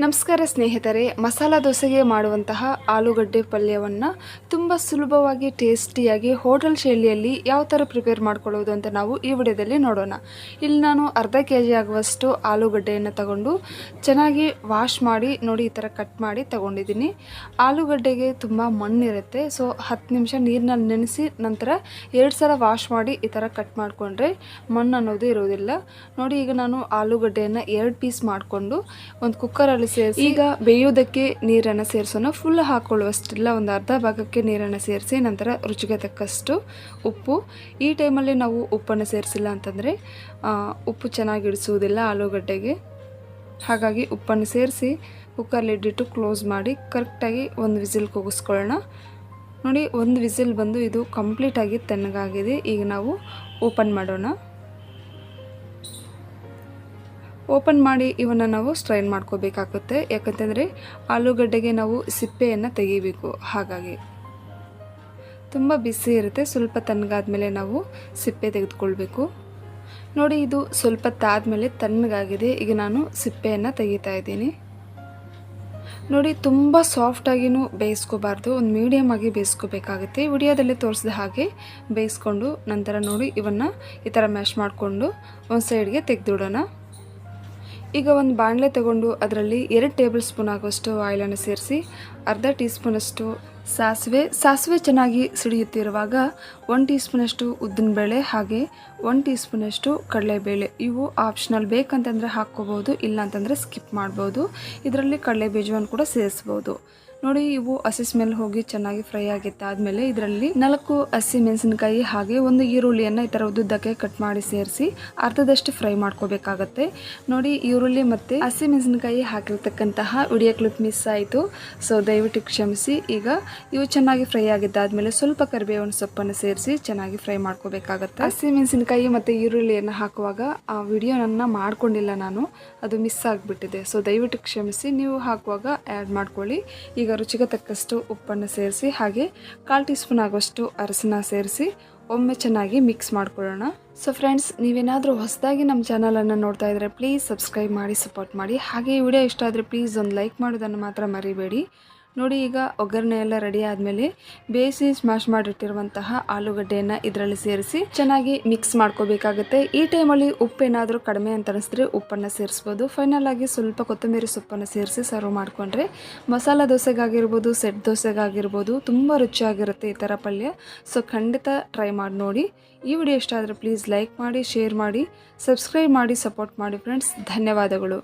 ನಮಸ್ಕಾರ ಸ್ನೇಹಿತರೆ, ಮಸಾಲ ದೋಸೆಗೆ ಮಾಡುವಂತಹ ಆಲೂಗಡ್ಡೆ ಪಲ್ಯವನ್ನು ತುಂಬ ಸುಲಭವಾಗಿ, ಟೇಸ್ಟಿಯಾಗಿ, ಹೋಟೆಲ್ ಶೈಲಿಯಲ್ಲಿ ಯಾವ ಥರ ಪ್ರಿಪೇರ್ ಮಾಡ್ಕೊಳ್ಳೋದು ಅಂತ ನಾವು ಈ ವಿಡಿಯೋದಲ್ಲಿ ನೋಡೋಣ. ಇಲ್ಲಿ ನಾನು ಅರ್ಧ ಕೆ ಜಿ ಆಗುವಷ್ಟು ಆಲೂಗಡ್ಡೆಯನ್ನು ತಗೊಂಡು ಚೆನ್ನಾಗಿ ವಾಶ್ ಮಾಡಿ, ನೋಡಿ ಈ ಥರ ಕಟ್ ಮಾಡಿ ತಗೊಂಡಿದ್ದೀನಿ. ಆಲೂಗಡ್ಡೆಗೆ ತುಂಬ ಮಣ್ಣಿರುತ್ತೆ ಸೊ ಹತ್ತು ನಿಮಿಷ ನೀರಿನಲ್ಲಿ ನೆನೆಸಿ ನಂತರ ಎರಡು ಸಲ ವಾಶ್ ಮಾಡಿ ಈ ಥರ ಕಟ್ ಮಾಡಿಕೊಂಡ್ರೆ ಮಣ್ಣು ಅನ್ನೋದು ಇರೋದಿಲ್ಲ. ನೋಡಿ ಈಗ ನಾನು ಆಲೂಗಡ್ಡೆಯನ್ನು ಎರಡು ಪೀಸ್ ಮಾಡಿಕೊಂಡು ಒಂದು ಕುಕ್ಕರಲ್ಲಿ ಸೇರಿಸಿ. ಈಗ ಬೇಯೋದಕ್ಕೆ ನೀರನ್ನು ಸೇರಿಸೋಣ. ಫುಲ್ ಹಾಕೊಳ್ಳುವಷ್ಟಿಲ್ಲ ಒಂದು ಅರ್ಧ ಭಾಗಕ್ಕೆ ನೀರನ್ನು ಸೇರಿಸಿ, ನಂತರ ರುಚಿಗೆ ತಕ್ಕಷ್ಟು ಉಪ್ಪು. ಈ ಟೈಮಲ್ಲಿ ನಾವು ಉಪ್ಪನ್ನು ಸೇರಿಸಿಲ್ಲ ಅಂತಂದರೆ ಉಪ್ಪು ಚೆನ್ನಾಗಿ ಇಡಿಸುವುದಿಲ್ಲ ಆಲೂಗಡ್ಡೆಗೆ. ಹಾಗಾಗಿ ಉಪ್ಪನ್ನು ಸೇರಿಸಿ ಕುಕ್ಕರ್ ಇಟ್ಟಿಟ್ಟು ಕ್ಲೋಸ್ ಮಾಡಿ ಕರೆಕ್ಟಾಗಿ ಒಂದು ವಿಸಿಲ್ ಕೂಗಿಸ್ಕೊಳ್ಳೋಣ. ನೋಡಿ, ಒಂದು ವಿಸಿಲ್ ಬಂದು ಇದು ಕಂಪ್ಲೀಟಾಗಿ ತಣ್ಣಗಾಗಿದೆ. ಈಗ ನಾವು ಓಪನ್ ಮಾಡೋಣ. ಓಪನ್ ಮಾಡಿ ಇವನ್ನ ನಾವು ಸ್ಟ್ರೈನ್ ಮಾಡ್ಕೋಬೇಕಾಗುತ್ತೆ. ಯಾಕಂತಂದರೆ ಆಲೂಗಡ್ಡೆಗೆ ನಾವು ಸಿಪ್ಪೆಯನ್ನು ತೆಗಿಬೇಕು. ಹಾಗಾಗಿ ತುಂಬ ಬಿಸಿ ಇರುತ್ತೆ. ಸ್ವಲ್ಪ ತಣ್ಣಗಾದ ಮೇಲೆ ನಾವು ಸಿಪ್ಪೆ ತೆಗೆದುಕೊಳ್ಬೇಕು. ನೋಡಿ, ಇದು ಸ್ವಲ್ಪ ತಾದ್ಮೇಲೆ ತಣ್ಣಗಾಗಿದೆ. ಈಗ ನಾನು ಸಿಪ್ಪೆಯನ್ನು ತೆಗಿತಾ ಇದ್ದೀನಿ. ನೋಡಿ, ತುಂಬ ಸಾಫ್ಟಾಗಿಯೂ ಬೇಯಿಸ್ಕೋಬಾರ್ದು. ಒಂದು ಮೀಡಿಯಮ್ ಆಗಿ ಬೇಯಿಸ್ಕೋಬೇಕಾಗುತ್ತೆ. ವಿಡಿಯೋದಲ್ಲಿ ತೋರಿಸಿದ ಹಾಗೆ ಬೇಯಿಸ್ಕೊಂಡು ನಂತರ ನೋಡಿ ಇವನ್ನು ಈ ಥರ ಮ್ಯಾಶ್ ಮಾಡಿಕೊಂಡು ಒಂದು ಸೈಡ್ಗೆ ತೆಗೆದಿಡೋಣ. ಈಗ ಒಂದು ಬಾಣಲೆ ತಗೊಂಡು ಅದರಲ್ಲಿ ಎರಡು ಟೇಬಲ್ ಸ್ಪೂನ್ ಆಗುವಷ್ಟು ಆಯಿಲನ್ನು ಸೇರಿಸಿ ಅರ್ಧ ಟೀ ಸ್ಪೂನಷ್ಟು ಸಾಸಿವೆ. ಸಾಸಿವೆ ಚೆನ್ನಾಗಿ ಸಿಡಿಯುತ್ತಿರುವಾಗ ಒನ್ ಟೀ ಸ್ಪೂನಷ್ಟು ಉದ್ದಿನಬೇಳೆ ಹಾಗೆ ಒನ್ ಟೀ ಸ್ಪೂನಷ್ಟು ಕಡಲೆಬೇಳೆ. ಇವು ಆಪ್ಷನಲ್ ಬೇಕಂತಂದರೆ ಹಾಕ್ಕೋಬೋದು ಇಲ್ಲ ಅಂತಂದರೆ ಸ್ಕಿಪ್ ಮಾಡ್ಬೋದು. ಇದರಲ್ಲಿ ಕಡಲೆ ಬೀಜವನ್ನು ಕೂಡ ಸೇರಿಸ್ಬೋದು. ನೋಡಿ, ಇವು ಹಸಿ ಸ್ಮೆಲ್ ಹೋಗಿ ಚೆನ್ನಾಗಿ ಫ್ರೈ ಆಗಿತ್ತಾದ್ಮೇಲೆ ಇದರಲ್ಲಿ ನಾಲ್ಕು ಹಸಿ ಮೆಣಸಿನಕಾಯಿ ಹಾಗೆ ಒಂದು ಈರುಳ್ಳಿಯನ್ನು ಈ ಥರ ಉದ್ದಕ್ಕೆ ಕಟ್ ಮಾಡಿ ಸೇರಿಸಿ ಅರ್ಧದಷ್ಟು ಫ್ರೈ ಮಾಡ್ಕೋಬೇಕಾಗತ್ತೆ. ನೋಡಿ, ಈರುಳ್ಳಿ ಮತ್ತು ಹಸಿ ಮೆಣಸಿನಕಾಯಿ ಹಾಕಿರ್ತಕ್ಕಂತಹ ವಿಡಿಯೋ ಕ್ಲಿಪ್ ಮಿಸ್ ಆಯಿತು. ಸೊ ದಯವಿಟ್ಟು ಕ್ಷಮಿಸಿ. ಈಗ ಇವು ಚೆನ್ನಾಗಿ ಫ್ರೈ ಆಗಿದ್ದಾದ್ಮೇಲೆ ಸ್ವಲ್ಪ ಕರಿಬೇವಿನ ಸೊಪ್ಪನ್ನು ಸೇರಿಸಿ ಚೆನ್ನಾಗಿ ಫ್ರೈ ಮಾಡ್ಕೋಬೇಕಾಗತ್ತೆ. ಹಸಿ ಮೆಣಸಿನಕಾಯಿ ಮತ್ತು ಈರುಳ್ಳಿಯನ್ನು ಹಾಕುವಾಗ ಆ ವಿಡಿಯೋನನ್ನು ಮಾಡ್ಕೊಂಡಿಲ್ಲ ನಾನು. ಅದು ಮಿಸ್ ಆಗಿಬಿಟ್ಟಿದೆ. ಸೊ ದಯವಿಟ್ಟು ಕ್ಷಮಿಸಿ. ನೀವು ಹಾಕುವಾಗ ಆ್ಯಡ್ ಮಾಡ್ಕೊಳ್ಳಿ. ಈಗ ರುಚಿಗೆ ತಕ್ಕಷ್ಟು ಉಪ್ಪನ್ನು ಸೇರಿಸಿ, ಹಾಗೆ ಕಾಲು ಟೀ ಸ್ಪೂನ್ ಆಗುವಷ್ಟು ಅರಸನ್ನ ಸೇರಿಸಿ ಒಮ್ಮೆ ಚೆನ್ನಾಗಿ ಮಿಕ್ಸ್ ಮಾಡ್ಕೊಳ್ಳೋಣ. ಸೊ ಫ್ರೆಂಡ್ಸ್ ನೀವೇನಾದರೂ ಹೊಸದಾಗಿ ನಮ್ಮ ಚಾನಲನ್ನು ನೋಡ್ತಾ ಇದ್ದರೆ ಪ್ಲೀಸ್ ಸಬ್ಸ್ಕ್ರೈಬ್ ಮಾಡಿ ಸಪೋರ್ಟ್ ಮಾಡಿ. ಹಾಗೆ ಈ ವಿಡಿಯೋ ಇಷ್ಟ ಆದರೆ ಪ್ಲೀಸ್ ಒಂದು ಲೈಕ್ ಮಾಡೋದನ್ನು ಮಾತ್ರ ಮರಿಬೇಡಿ. ನೋಡಿ ಈಗ ಒಗ್ಗರಣೆ ಎಲ್ಲ ರೆಡಿ ಆದಮೇಲೆ ಬೇಯಿಸಿ ಸ್ಮ್ಯಾಶ್ ಮಾಡಿಟ್ಟಿರುವಂತಹ ಆಲೂಗಡ್ಡೆಯನ್ನು ಇದರಲ್ಲಿ ಸೇರಿಸಿ ಚೆನ್ನಾಗಿ ಮಿಕ್ಸ್ ಮಾಡ್ಕೋಬೇಕಾಗುತ್ತೆ. ಈ ಟೈಮಲ್ಲಿ ಉಪ್ಪೇನಾದರೂ ಕಡಿಮೆ ಅಂತ ಅನಿಸಿದ್ರೆ ಉಪ್ಪನ್ನು ಸೇರಿಸ್ಬೋದು. ಫೈನಲ್ ಆಗಿ ಸ್ವಲ್ಪ ಕೊತ್ತಂಬರಿ ಸೊಪ್ಪನ್ನು ಸೇರಿಸಿ ಸರ್ವ್ ಮಾಡಿಕೊಂಡ್ರೆ ಮಸಾಲ ದೋಸೆಗಾಗಿರ್ಬೋದು ಸೆಟ್ ದೋಸೆಗಾಗಿರ್ಬೋದು ತುಂಬ ರುಚಿಯಾಗಿರುತ್ತೆ ಈ ಥರ ಪಲ್ಯ. ಸೊ ಖಂಡಿತ ಟ್ರೈ ಮಾಡಿ ನೋಡಿ. ಈ ವಿಡಿಯೋ ಇಷ್ಟ ಆದರೆ ಪ್ಲೀಸ್ ಲೈಕ್ ಮಾಡಿ ಶೇರ್ ಮಾಡಿ ಸಬ್ಸ್ಕ್ರೈಬ್ ಮಾಡಿ ಸಪೋರ್ಟ್ ಮಾಡಿ ಫ್ರೆಂಡ್ಸ್ ಧನ್ಯವಾದಗಳು.